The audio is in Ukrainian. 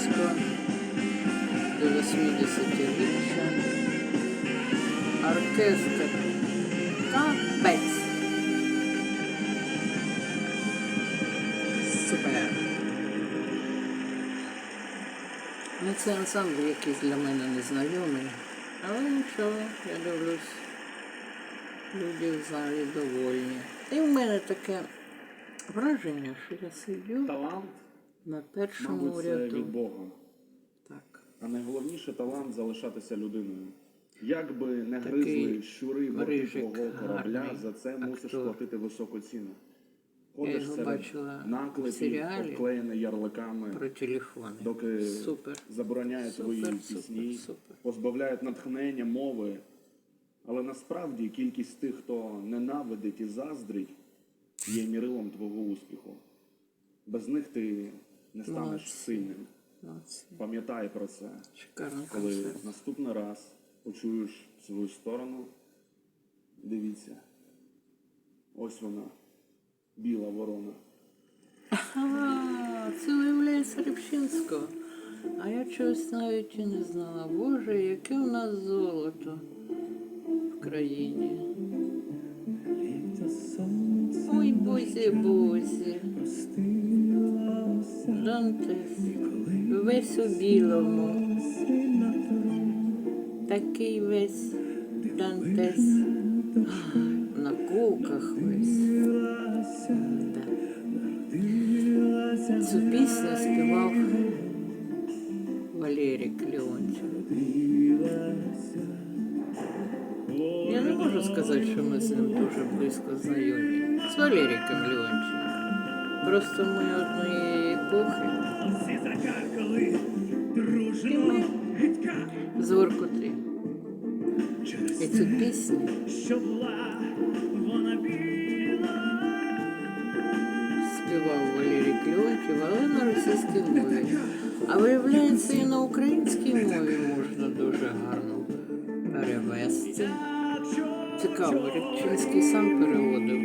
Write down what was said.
Рибчинського до 80-річчя. Оркестр. Капець. Супер. Ну, це ансамбль якийсь для мене незнайомий. Але нічого, я дивлюсь. Люди в залі довольні. І в мене таке враження, що я сидю Талант, на першому мабуть, це ряду. від Бога. Так. А найголовніше талант залишатися людиною. Як би не Такий гризли щури борти рижик твого корабля, гарний за це мусиш актор. платити високу ціну. Я Ходиш його серед бачила в наклепів, серіалі обклеєний ярликами, Про телефони. доки Супер. забороняють Супер, твої супер, пісні, супер. позбавляють натхнення мови. Але насправді кількість тих, хто ненавидить і заздрить, є мірилом твого успіху. Без них ти не станеш Молодці. сильним. Молодці. Пам'ятай про це. Шикарний Коли концерт. наступний раз почуєш свою сторону, дивіться. Ось вона, біла ворона. А, це виявляється Рибчинського. А я чогось навіть і не знала. Боже, яке у нас золото в країні. Ой, бозі, бозі. Дантес. Весь у білому. Такий весь Дантес. На кулках весь. Да. Цю пісню співав Валерій Леонтьєв. Я не можу сказати, що ми з ним дуже близько знайомі. З Валеріком Леонтьєвим. Просто ми однієї епохи. І ми з Воркути. І цю пісню співав Валерій Кльончев, але на російській мові. А виявляється, і на українській мові можна дуже гарно перевести. Цікаво, Рибчинський сам переводив